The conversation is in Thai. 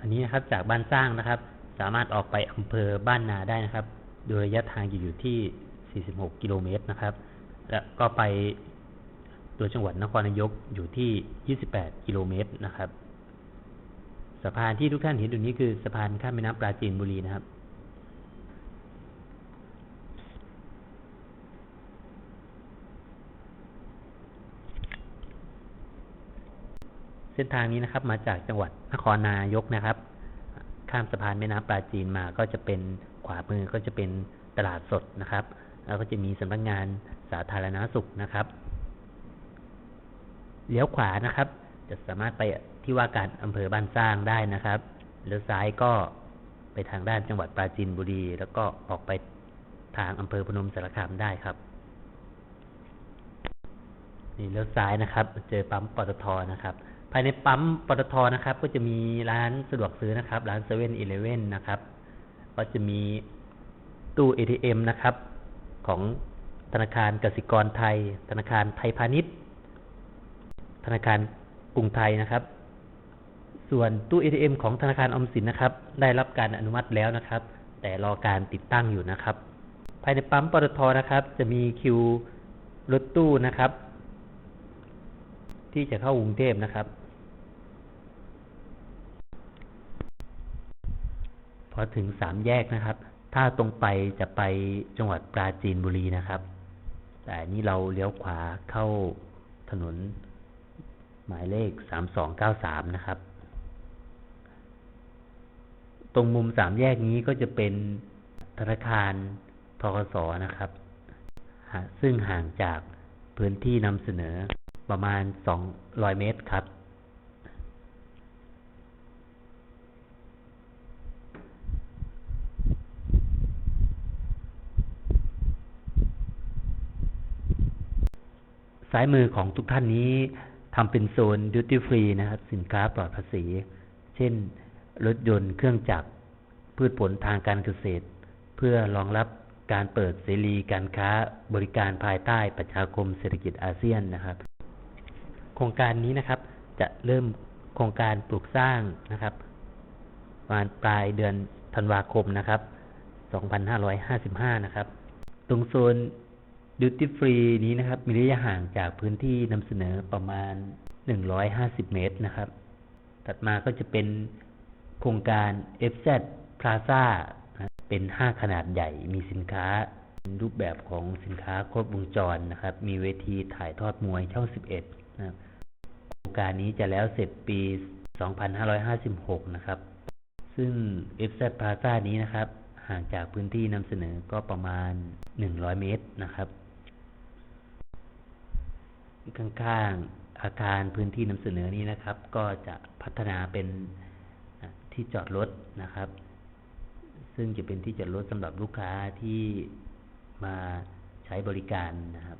อันนี้นะครับจากบ้านสร้างนะครับ สามารถออกไปอำเภอบ้านนาได้นะครับ โดยระยะทางอยู่ที่ 46 กิโลเมตรนะครับ และก็ไปตัวจังหวัดนครนายกอยู่ที่ 28 กิโลเมตรนะครับสะพานที่ทุกท่านเห็นอยู่นี้คือสะพานข้ามแม่น้ำปราจีนบุรีนะครับ เส้นทางนี้นะครับ มาจากจังหวัดนครนายกนะครับ ข้ามสะพานแม่น้ำปราจีนมาก็จะเป็นขวามือก็จะเป็นตลาดสดนะครับ แล้วก็จะมีสำนักงานสาธารณาสุขนะครับ เลี้ยวขวานะครับ จะสามารถไปที่ว่าการอำเภอบ้านสร้างได้นะครับเลี้ยวซ้ายก็ไปทางด้านจังหวัดปราจีนบุรี แล้วก็ออกไปทางอำเภอพนมสารคามได้ครับนี่เลี้ยวซ้ายนะครับ เจอปั๊มปตทนะครับ ภายในปั๊มปตทนะครับ ก็จะมีร้านสะดวกซื้อนะครับ ร้านเซเว่นอีเลเว่นนะครับ ก็จะมีตู้ ATM นะครับ ของธนาคารกสิกรไทย ธนาคารไทยพาณิชย์ ธนาคารกรุงไทยนะครับ ส่วนตู้ ATM ของธนาคารอมสินนะครับ ได้รับการอนุมัติแล้วนะครับ แต่รอการติดตั้งอยู่นะครับ ภายในปั๊มปตทนะครับ จะมีคิวรถตู้นะครับ ที่จะเข้ากรุงเทพนะครับ พอถึงสามแยกนะครับ ถ้าตรงไปจะไปจังหวัดปราจีนบุรีนะครับ แต่นี่เราเลี้ยวขวาเข้าถนนหมายเลขสามสองเก้าสามนะครับ ตรงมุมสามแยกนี้ก็จะเป็นธนาคารทกสนะครับ ซึ่งห่างจากพื้นที่นำเสนอประมาณสองร้อยเมตรครับ ซ้ายมือของทุกท่านนี้ทำเป็นโซนดิวตี้ฟรีนะครับ สินค้าปลอดภาษี เช่น รถยนต์เครื่องจักร พืชผลทางการเกษตร เพื่อรองรับการเปิดเสรีการค้าบริการภายใต้ประชาคมเศรษฐกิจอาเซียนนะครับ โครงการนี้นะครับจะเริ่มโครงการปลูกสร้างนะครับประมาณปลายเดือนธันวาคมนะครับ 2555 นะครับ ตรงโซน ดิวตี้ฟรีนี้นะครับ มีระยะห่างจากพื้นที่นำเสนอประมาณ 150 เมตรนะครับ ถัดมาก็จะเป็นโครงการ FZ Plaza เป็นห้างขนาดใหญ่ มีสินค้ารูปแบบของสินค้าครบวงจรนะครับ มีเวทีถ่ายทอดมวยช่อง 11 นะครับโครงการนี้จะแล้วเสร็จปี 2556 นะครับ ซึ่ง FZ Plaza นี้นะครับ ห่างจากพื้นที่นำเสนอก็ประมาณ 100 เมตรนะครับ ข้างๆอาคารพื้นที่นำเสนอนี้นะครับ ก็จะพัฒนาเป็นที่จอดรถนะครับ ซึ่งจะเป็นที่จอดรถสำหรับลูกค้าที่มาใช้บริการนะครับ